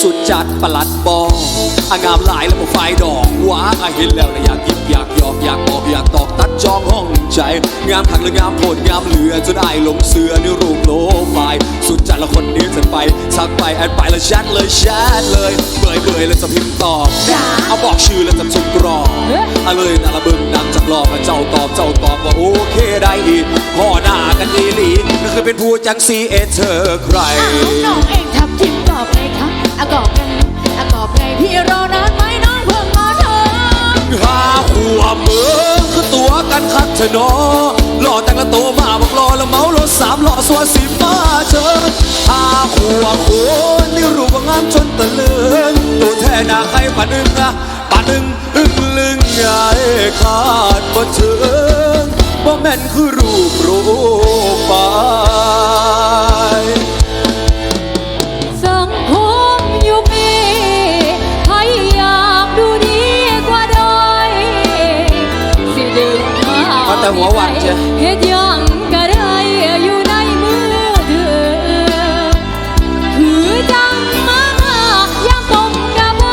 สุดจัดประหลัดบองอางามหลายแล้วผมไฟดอกว้าอาเห็นแล้วระยาะ ใจ งามขังและงามโผดงามเหลือจนไอายหลงเสือในรูปโลไฟล์สุดจัดละคนนี้จะไปสักไปแอดไปแล้วแชทเลยแชทเลยเบื่อเบื่อแล้วจะพิมพ์ตอบเอาบอกชื่อแล้วจะจุกกรอบเอาเลยนาละเบึงนังจากรอบแล้วเจ้าตอบเจ้าตอบว่าโอเคได้อีกพ่อหน้ากันอีหลีก็เคยเป็นผู้จังซีเอเธอใครอ้าวน้องเองทำทิมตอบไงคะอะกอบไงอะกอบไงพี่รอนานไหมน้องเพิ่งมาเธอหาหัวเมืองคื อตัวกันคักเธอเนอหล่อแต่งละโตมาบอกรอแล้วเมารถสามหล่อสวนสิมาเชิญหาหัวคนนี่รู้ว่างามจนตะลึงตัวแท้นาใครป่านึงอะป่านึงอึ้งลึงใหญ่ขาดบ่เชิงบ่แม่นคือรูปโปรไฟ หัวหวานเชียวเฮ็ดหยังก็ได้อยู่ในมือเธอคือจังมายังตรงกับบ่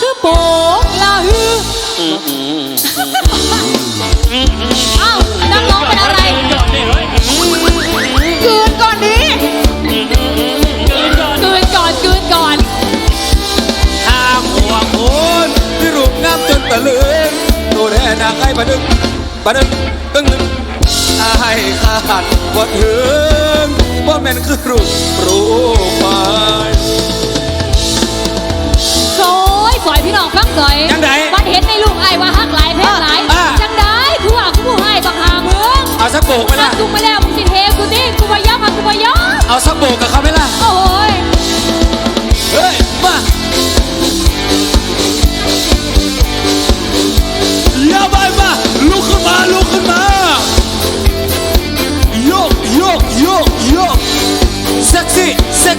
คือโปกละหืออ้าวนักร้องเป็นอะไรคืนก่อนดิคืนก่อนคืนก่อนทางหัวคนที่รูปงามจนตะลึงตัวแทนนางไอ้ปะนึงปะนึง ตึ้งนึงอายขาดบ่ถึงว่าแม่นคือรูปโปรไฟล์โอยฝอยพี่น้องฟังสอยจังใดมันเห็นในลูกไอ้ว่าฮักหลายแพ้หลายอ่าจังได้คือว่ากูผู้ให้บักหาเมืองเอาสักโบกไหมถ้าล่ะกูมาแล้วมึงสิเทกูดิกูมายอมมากูมายอมเอาสักโบกกับเขาไหม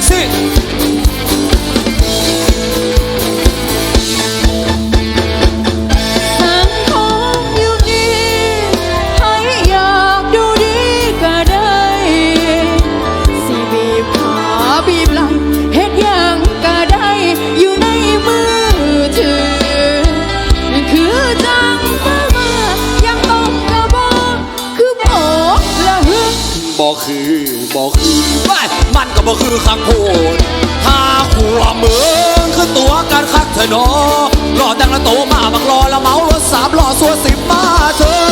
ซี่เบอกคือข้างโพดหาขัวเมืองคือตัวการคักเธอเนอหล่อแต่งละโตมาบักรอแล้วเมารถสามหล่อสัวสิบมาเธอ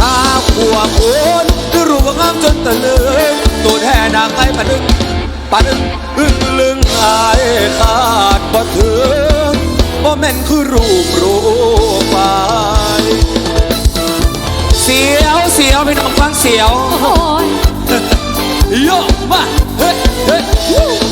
หาขัวคนคือรูปว่างามจนตะลึงตัวแท้นางไอ้ปะนึงปะนึงอึ้งลึงอายขาดบ่ถึงบ่แม่นคือรูปโปรไฟล์เสียวเสียวพี่น้องฟังเสียวโอ้ยโยมา เ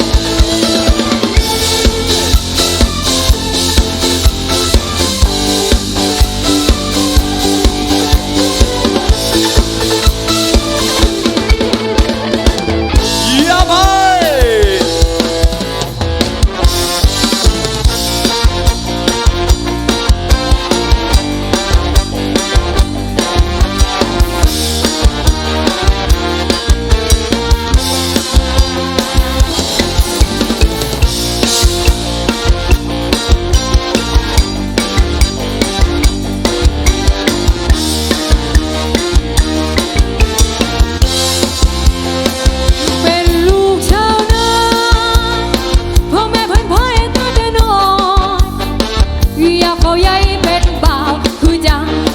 bao hư giang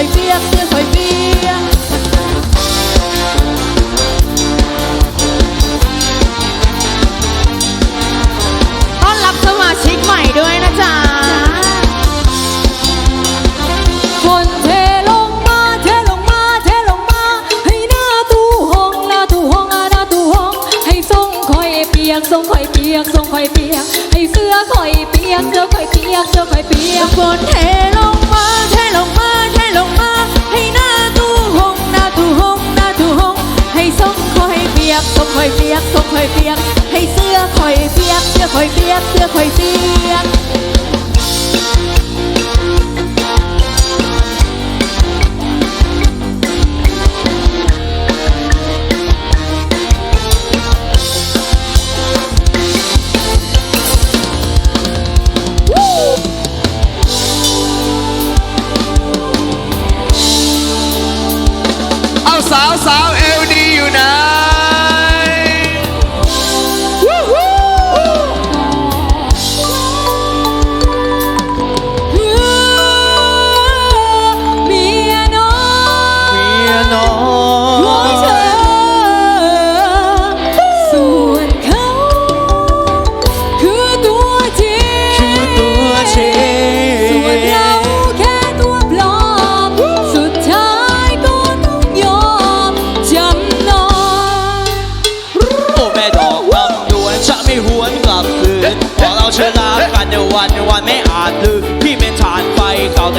อยเปียกเตือนคอยเปียกต้อนรับสมาชิกใหม่ด้วยนะจ๊ะฝนเทลงมาเทลงมาเทลงมา ให้หน้าตู้ห้องหน้าตู้ห้องหน้าตู้ห้อง ให้ทรงคอยเปียกทรงคอยเปียกทรงคอยเปียก ให้เสื้อคอยเปียกเสื้อคอยเปียกเสื้อคอยเปียกฝนเทล เปียก ให้เสื้อคอยเปียก เสื้อคอยเปียก เสื้อคอยเปียกสาวสาวเอลดีอยู่นะ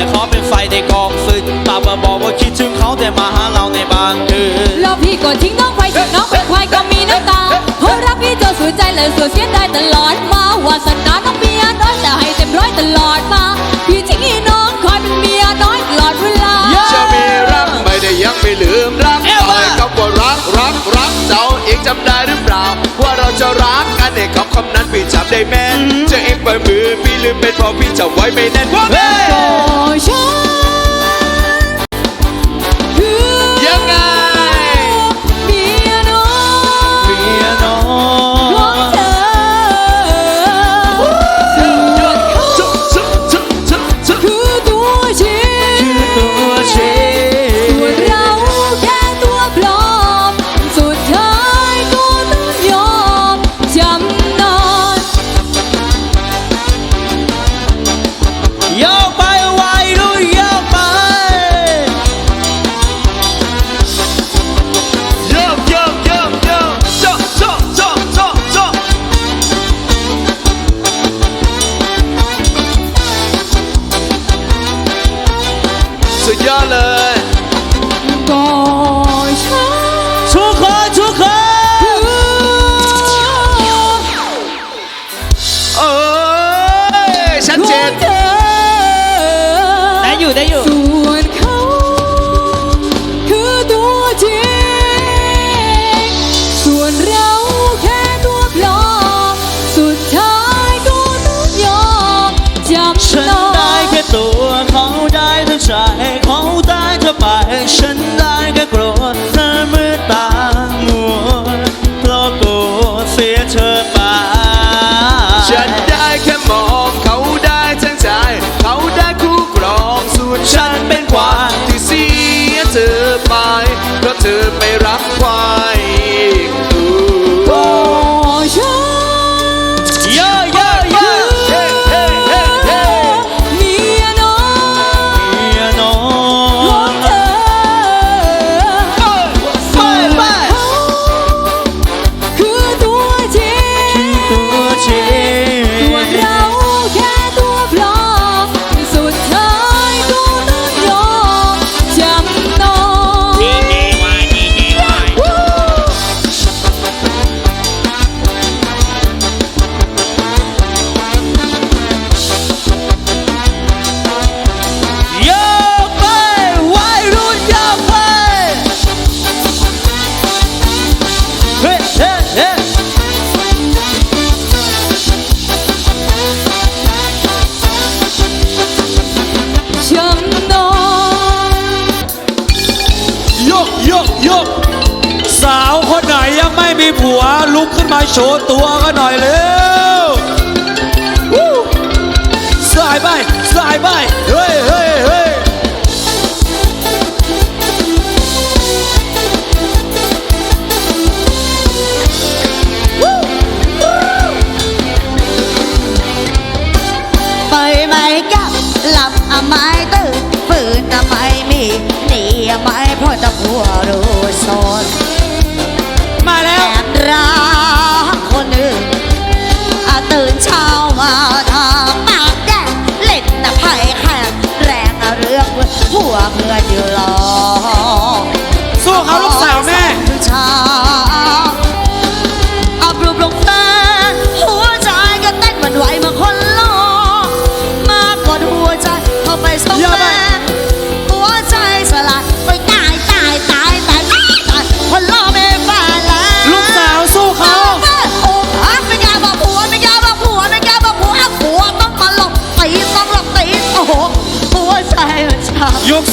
แต่ขอเป็นไฟในกองฟืนตามาบอกว่าคิดถึงเขาแต่มาหาเราในบางคืนแล้พี่ก็ทิ้งน้องไปน้องเป็นควายก็มีน้ำตาเพราะรักพี่จนสุดใจและสุดเสียดาตลอดมาวาสนาต้องเมียน้อยแต่ให้เต็มร้อยตลอดมา พี่ทิ้งน้องคอยเป็นเมียน้อยตลอดเวลาจะมีรักไม่ได้ยังไม่ลืมรักต่อยกับว่ารักรักรักเจ้าเองจำได้หรือเปล่า ว่าเราจะรักกันในคำคำนั้นพี่จำได้แม่จะเองปล่มือพี่ ลืมเป็นเพราะพี่จะบไว้ไม่แน่นว่าเลย to ุกขึ้นมาโชว์ตัวกันหน่อยเร็วสายไปสายไป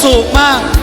สุขมาก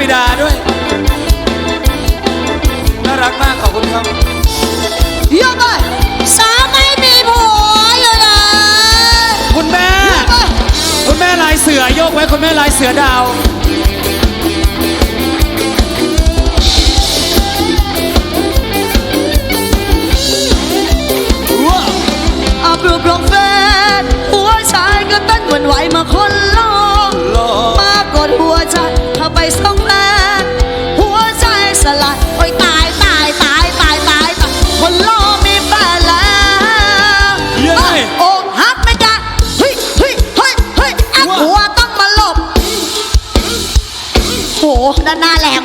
บิดาด้วย น่ารักมากขอบคุณครับเยบ่ยสาวไม่มีผัวอยู่เลยคุณแม่ คุณแม่ลายเสือโยกไว้คุณแม่ลายเสือดาวออกรูปลงเฟซหัวชายก็ตั้นหวั่นไหวมาคนลองมา ดหัวใจเธอไปสองแรงหัวใจสลายโอ้ยตายตายตายตายตายตายคนรลกมีแฟนแล้วโอ้ฮักไม่ได้เฮ้ยเฮ้ยเฮ้ยเฮ้ยอักหัวต้องมาหลบโหด้านหน้าแรง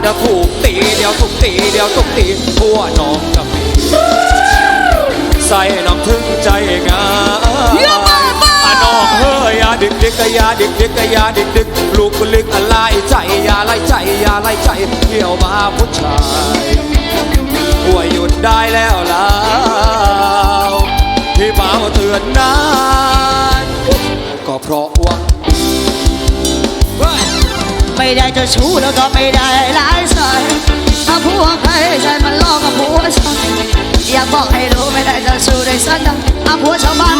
เดี๋ยวถูกตีเดี๋ยวถูกตีเดี๋ยวถูกตีทั่วน้องกะปิใส่น้องถึงใจงามอน้องเฮียดึกดึกกะยาดึกดึกกะยาดึกดึกลูกลึกอะไรใจยาไล่ใจยาไล่ใจเที่ยวมาผู้ชายหัวหยุดได้แล้วล่ะที่เบาวเตือนนานก็เพราะว่า ไม่ได้จะชู้แล้วก็ไม่ได้หลายสายถ้าผัวใครใจมันลอกกับผัวฉันอยากบอกให้รู้ไม่ได้จะชู้ได้สักคำถ้าผัวชาวบ้าน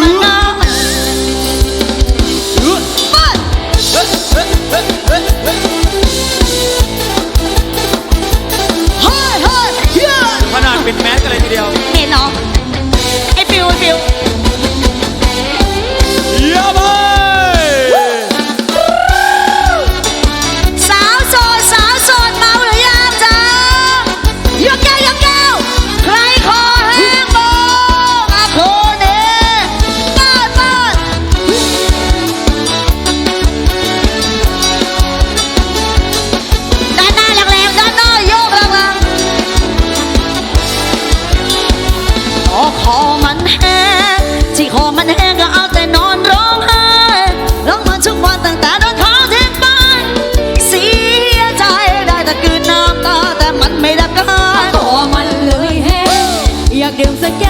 ดิมสักแก้